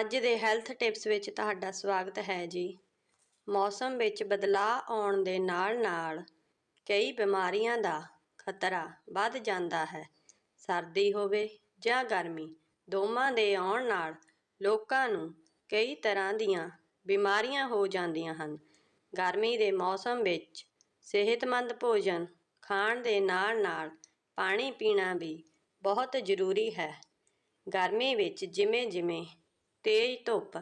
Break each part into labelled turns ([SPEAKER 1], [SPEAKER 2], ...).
[SPEAKER 1] ਅੱਜ ਦੇ health tips ਵਿੱਚ ਤੁਹਾਡਾ ਸਵਾਗਤ ਹੈ ਜੀ। ਮੌਸਮ ਵਿੱਚ ਬਦਲਾਅ ਆਉਣ ਦੇ ਨਾਲ-ਨਾਲ ਕਈ ਬਿਮਾਰੀਆਂ ਦਾ ਖਤਰਾ ਵੱਧ ਜਾਂਦਾ ਹੈ। ਸਰਦੀ ਹੋਵੇ ਜਾਂ ਗਰਮੀ, ਦੋਵਾਂ ਦੇ ਆਉਣ ਨਾਲ ਲੋਕਾਂ ਨੂੰ ਕਈ ਤਰ੍ਹਾਂ ਦੀਆਂ ਬਿਮਾਰੀਆਂ ਹੋ ਜਾਂਦੀਆਂ ਹਨ। ਗਰਮੀ ਦੇ ਮੌਸਮ ਵਿੱਚ ਸਿਹਤਮੰਦ ਭੋਜਨ ਖਾਣ ਦੇ ਨਾਲ-ਨਾਲ ਪਾਣੀ ਪੀਣਾ ਵੀ ਬਹੁਤ ਜ਼ਰੂਰੀ ਹੈ। ਗਰਮੀ ਵਿੱਚ ਜਿਵੇਂ-ਜਿਵੇਂ ਤੇਜ਼ ਧੁੱਪ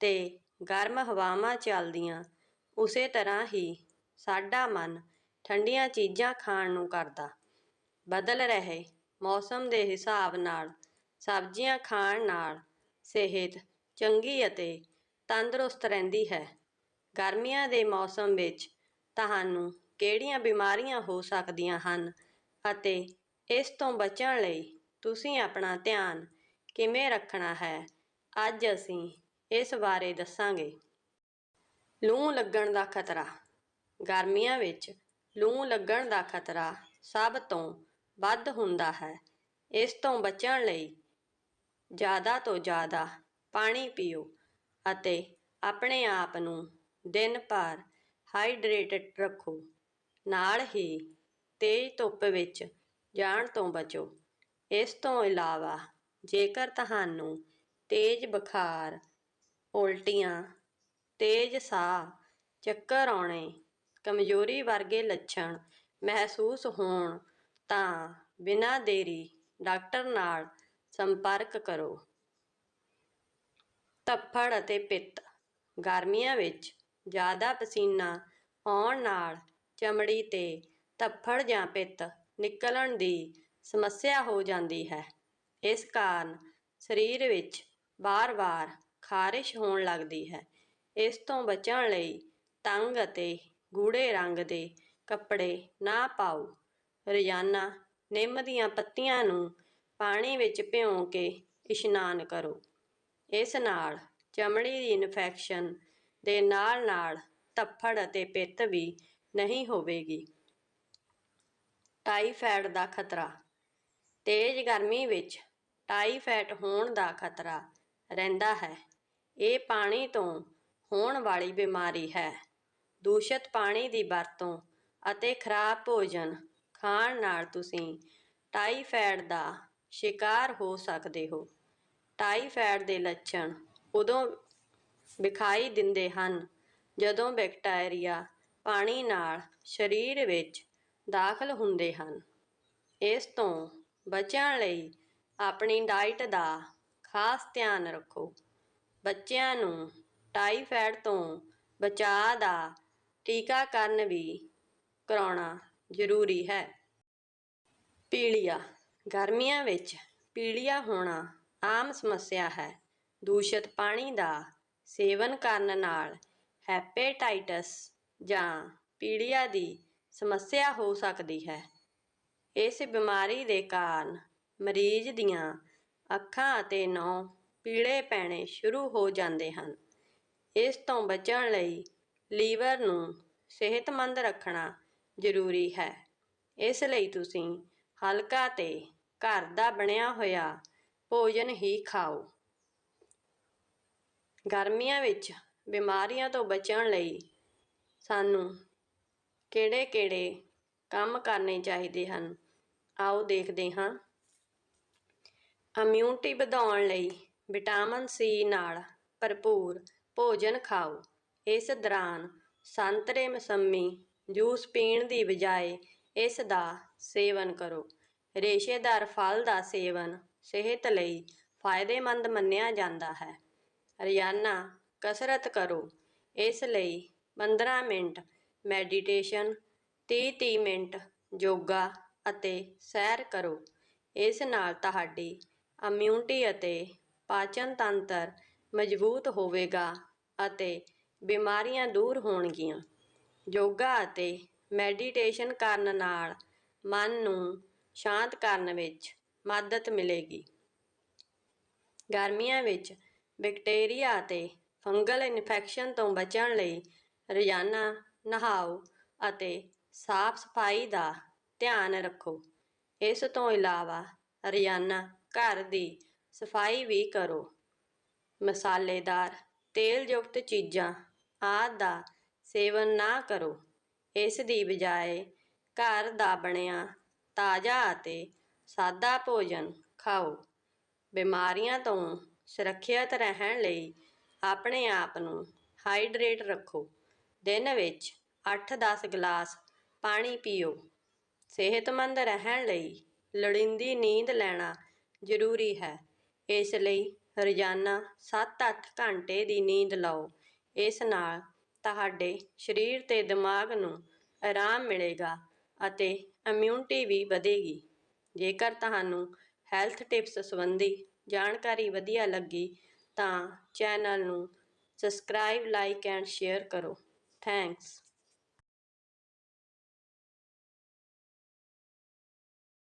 [SPEAKER 1] ਤੇ ਗਰਮ ਹਵਾਵਾਂ ਚੱਲਦੀਆਂ, ਉਸੇ ਤਰ੍ਹਾਂ ਹੀ ਸਾਡਾ ਮਨ ਠੰਡੀਆਂ ਚੀਜ਼ਾਂ ਖਾਣ ਨੂੰ ਕਰਦਾ। ਬਦਲ ਰਹੇ ਮੌਸਮ ਦੇ ਹਿਸਾਬ ਨਾਲ, ਸਬਜ਼ੀਆਂ ਖਾਣ ਨਾਲ ਸਿਹਤ ਚੰਗੀ ਅਤੇ ਤੰਦਰੁਸਤ ਰਹਿੰਦੀ ਹੈ। ਗਰਮੀਆਂ ਦੇ ਮੌਸਮ ਵਿੱਚ ਤੁਹਾਨੂੰ ਕਿਹੜੀਆਂ ਬਿਮਾਰੀਆਂ ਹੋ ਸਕਦੀਆਂ ਹਨ ਅਤੇ ਇਸ ਤੋਂ ਬਚਣ ਲਈ ਤੁਸੀਂ ਆਪਣਾ ਧਿਆਨ ਕਿਵੇਂ ਰੱਖਣਾ ਹੈ? ਅੱਜ ਅਸੀਂ ਇਸ ਬਾਰੇ ਦੱਸਾਂਗੇ। ਲੂੰ ਲੱਗਣ ਦਾ ਖਤਰਾ। ਗਰਮੀਆਂ ਵਿੱਚ ਲੂੰ ਲੱਗਣ ਦਾ ਖਤਰਾ ਸਭ ਤੋਂ ਵੱਧ ਹੁੰਦਾ ਹੈ। ਇਸ ਤੋਂ ਬਚਣ ਲਈ ਜ਼ਿਆਦਾ ਤੋਂ ਜ਼ਿਆਦਾ ਪਾਣੀ ਪੀਓ ਅਤੇ ਆਪਣੇ ਆਪ ਨੂੰ ਦਿਨ ਭਰ ਹਾਈਡਰੇਟਡ ਰੱਖੋ। ਨਾਲ ਹੀ ਤੇਜ਼ ਧੁੱਪ ਵਿੱਚ ਜਾਣ ਤੋਂ ਬਚੋ। ਇਸ ਤੋਂ ਇਲਾਵਾ ਜੇਕਰ ਤੁਹਾਨੂੰ ਤੇਜ਼ ਬੁਖਾਰ, ਉਲਟੀਆਂ, ਤੇਜ਼ ਸਾਹ, ਚੱਕਰ ਆਉਣੇ, ਕਮਜ਼ੋਰੀ ਵਰਗੇ ਲੱਛਣ ਮਹਿਸੂਸ ਹੋਣ ਤਾਂ ਬਿਨਾਂ ਦੇਰੀ ਡਾਕਟਰ ਨਾਲ ਸੰਪਰਕ ਕਰੋ। ਤੱਫੜ ਅਤੇ ਪਿੱਤ, ਗਰਮੀਆਂ ਵਿੱਚ ਜ਼ਿਆਦਾ ਪਸੀਨਾ ਆਉਣ ਨਾਲ ਚਮੜੀ ਤੇ ਤੱਫੜ ਜਾਂ ਪਿੱਤ ਨਿਕਲਣ ਦੀ ਸਮੱਸਿਆ ਹੋ ਜਾਂਦੀ ਹੈ। ਇਸ ਕਾਰਨ ਸਰੀਰ ਵਿੱਚ ਵਾਰ-ਵਾਰ ਖਾਰਿਸ਼ ਹੋਣ ਲੱਗਦੀ ਹੈ। ਇਸ ਤੋਂ ਬਚਣ ਲਈ ਤੰਗ ਅਤੇ ਗੂੜੇ ਰੰਗ ਦੇ ਕੱਪੜੇ ਨਾ ਪਾਓ। ਰੋਜ਼ਾਨਾ ਨਿੰਮ ਦੀਆਂ ਪੱਤੀਆਂ ਨੂੰ ਪਾਣੀ ਵਿੱਚ ਭਿਉਂ ਕੇ ਇਸ਼ਨਾਨ ਕਰੋ। ਇਸ ਨਾਲ ਚਮੜੀ ਦੀ ਇਨਫੈਕਸ਼ਨ ਦੇ ਨਾਲ-ਨਾਲ ਤੱਫੜ ਅਤੇ ਪਿੱਤ ਵੀ ਨਹੀਂ ਹੋਵੇਗੀ। ਟਾਈਫਾਇਡ ਦਾ ਖਤਰਾ। ਤੇਜ਼ ਗਰਮੀ ਵਿੱਚ ਟਾਈਫਾਇਡ ਹੋਣ ਦਾ ਖਤਰਾ ਰਹਿੰਦਾ ਹੈ। ਇਹ ਪਾਣੀ ਤੋਂ ਹੋਣ ਵਾਲੀ ਬਿਮਾਰੀ ਹੈ। ਦੂਸ਼ਿਤ ਪਾਣੀ ਦੀ ਵਰਤੋਂ ਅਤੇ ਖਰਾਬ ਭੋਜਨ ਖਾਣ ਨਾਲ ਤੁਸੀਂ ਟਾਈਫਾਇਡ ਦਾ ਸ਼ਿਕਾਰ ਹੋ ਸਕਦੇ ਹੋ। ਟਾਈਫਾਇਡ ਦੇ ਲੱਛਣ ਉਦੋਂ ਵਿਖਾਈ ਦਿੰਦੇ ਹਨ ਜਦੋਂ ਬੈਕਟੀਰੀਆ ਪਾਣੀ ਨਾਲ ਸਰੀਰ ਵਿੱਚ ਦਾਖਲ ਹੁੰਦੇ ਹਨ। ਇਸ ਤੋਂ ਬਚਣ ਲਈ ਆਪਣੀ ਡਾਈਟ ਦਾ ਖਾਸ ਧਿਆਨ ਰੱਖੋ। ਬੱਚਿਆਂ ਨੂੰ ਟਾਈਫਾਇਡ ਤੋਂ ਬਚਾਅ ਦਾ ਟੀਕਾਕਰਨ ਵੀ ਕਰਾਉਣਾ ਜ਼ਰੂਰੀ ਹੈ। ਪੀਲੀਆ। ਗਰਮੀਆਂ ਵਿੱਚ ਪੀਲੀਆ ਹੋਣਾ ਆਮ ਸਮੱਸਿਆ ਹੈ। ਦੂਸ਼ਿਤ ਪਾਣੀ ਦਾ ਸੇਵਨ ਕਰਨ ਨਾਲ ਹੈਪੇਟਾਈਟਸ ਜਾਂ ਪੀਲੀਆ ਦੀ ਸਮੱਸਿਆ ਹੋ ਸਕਦੀ ਹੈ। ਇਸ ਬਿਮਾਰੀ ਦੇ ਕਾਰਨ ਮਰੀਜ਼ ਦੀਆਂ ਅੱਖਾਂ ਅਤੇ ਨਹੁੰ ਪੀਲੇ ਪੈਣੇ ਸ਼ੁਰੂ ਹੋ ਜਾਂਦੇ ਹਨ। ਇਸ ਤੋਂ ਬਚਣ ਲਈ ਲੀਵਰ ਨੂੰ ਸਿਹਤਮੰਦ ਰੱਖਣਾ ਜ਼ਰੂਰੀ ਹੈ। ਇਸ ਲਈ ਤੁਸੀਂ ਹਲਕਾ ਤੇ ਘਰ ਦਾ ਬਣਿਆ ਹੋਇਆ ਭੋਜਨ ਹੀ ਖਾਓ। ਗਰਮੀਆਂ ਵਿੱਚ ਬਿਮਾਰੀਆਂ ਤੋਂ ਬਚਣ ਲਈ ਸਾਨੂੰ ਕਿਹੜੇ-ਕਿਹੜੇ ਕੰਮ ਕਰਨੇ ਚਾਹੀਦੇ ਹਨ? ਆਓ ਦੇਖਦੇ ਹਾਂ। ਇਮਿਊਨਿਟੀ ਵਧਾਉਣ ਲਈ ਵਿਟਾਮਿਨ ਸੀ ਨਾਲ ਭਰਪੂਰ ਭੋਜਨ ਖਾਓ। ਇਸ ਦੌਰਾਨ ਸੰਤਰੇ ਮਸੰਮੀ ਜੂਸ ਪੀਣ ਦੀ ਬਜਾਏ ਇਸ ਦਾ ਸੇਵਨ ਕਰੋ। ਰੇਸ਼ੇਦਾਰ ਫਲ ਦਾ ਸੇਵਨ ਸਿਹਤ ਲਈ ਫਾਇਦੇਮੰਦ ਮੰਨਿਆ ਜਾਂਦਾ ਹੈ। ਰੋਜ਼ਾਨਾ ਕਸਰਤ ਕਰੋ। ਇਸ ਲਈ 15 ਮਿੰਟ ਮੈਡੀਟੇਸ਼ਨ 30-30 ਮਿੰਟ ਯੋਗਾ ਅਤੇ ਸੈਰ ਕਰੋ। ਇਸ ਨਾਲ ਤੁਹਾਡੀ ਇਮਿਊਨਿਟੀ ਅਤੇ ਪਾਚਨ ਤੰਤਰ ਮਜ਼ਬੂਤ ਹੋਵੇਗਾ ਅਤੇ ਬਿਮਾਰੀਆਂ ਦੂਰ ਹੋਣਗੀਆਂ। ਯੋਗਾ ਅਤੇ ਮੈਡੀਟੇਸ਼ਨ ਕਰਨ ਨਾਲ ਮਨ ਨੂੰ ਸ਼ਾਂਤ ਕਰਨ ਵਿੱਚ ਮਦਦ ਮਿਲੇਗੀ। ਗਰਮੀਆਂ ਵਿੱਚ ਬੈਕਟੀਰੀਆ ਅਤੇ ਫੰਗਲ ਇਨਫੈਕਸ਼ਨ ਤੋਂ ਬਚਣ ਲਈ ਰੋਜ਼ਾਨਾ ਨਹਾਓ ਅਤੇ ਸਾਫ਼ ਸਫ਼ਾਈ ਦਾ ਧਿਆਨ ਰੱਖੋ। ਇਸ ਤੋਂ ਇਲਾਵਾ ਰੋਜ਼ਾਨਾ ਘਰ ਦੀ ਸਫ਼ਾਈ ਵੀ ਕਰੋ। ਮਸਾਲੇਦਾਰ, ਤੇਲਯੁਕਤ ਚੀਜ਼ਾਂ ਆਦਿ ਦਾ ਸੇਵਨ ਨਾ ਕਰੋ। ਇਸ ਦੀ ਬਜਾਏ ਘਰ ਦਾ ਬਣਿਆ ਤਾਜ਼ਾ ਅਤੇ ਸਾਦਾ ਭੋਜਨ ਖਾਓ। ਬਿਮਾਰੀਆਂ ਤੋਂ ਸੁਰੱਖਿਅਤ ਰਹਿਣ ਲਈ ਆਪਣੇ ਆਪ ਨੂੰ ਹਾਈਡਰੇਟ ਰੱਖੋ। ਦਿਨ ਵਿੱਚ 8-10 ਗਲਾਸ ਪਾਣੀ ਪੀਓ। ਸਿਹਤਮੰਦ ਰਹਿਣ ਲਈ ਲੋੜੀਂਦੀ ਨੀਂਦ ਲੈਣਾ ਜ਼ਰੂਰੀ ਹੈ। ਇਸ ਲਈ ਰੋਜ਼ਾਨਾ 7-8 ਘੰਟੇ ਦੀ ਨੀਂਦ ਲਓ। ਇਸ ਨਾਲ ਤੁਹਾਡੇ ਸਰੀਰ ਤੇ ਦਿਮਾਗ ਨੂੰ ਆਰਾਮ ਮਿਲੇਗਾ ਅਤੇ ਇਮਿਊਨਿਟੀ ਵੀ ਵਧੇਗੀ। ਜੇਕਰ ਤੁਹਾਨੂੰ ਹੈਲਥ ਟਿਪਸ ਸੰਬੰਧੀ ਜਾਣਕਾਰੀ ਵਧੀਆ ਲੱਗੀ, ਤਾਂ ਚੈਨਲ ਨੂੰ ਸਬਸਕ੍ਰਾਈਬ ਲਾਈਕ ਐਂਡ ਸ਼ੇਅਰ ਕਰੋ। ਥੈਂਕਸ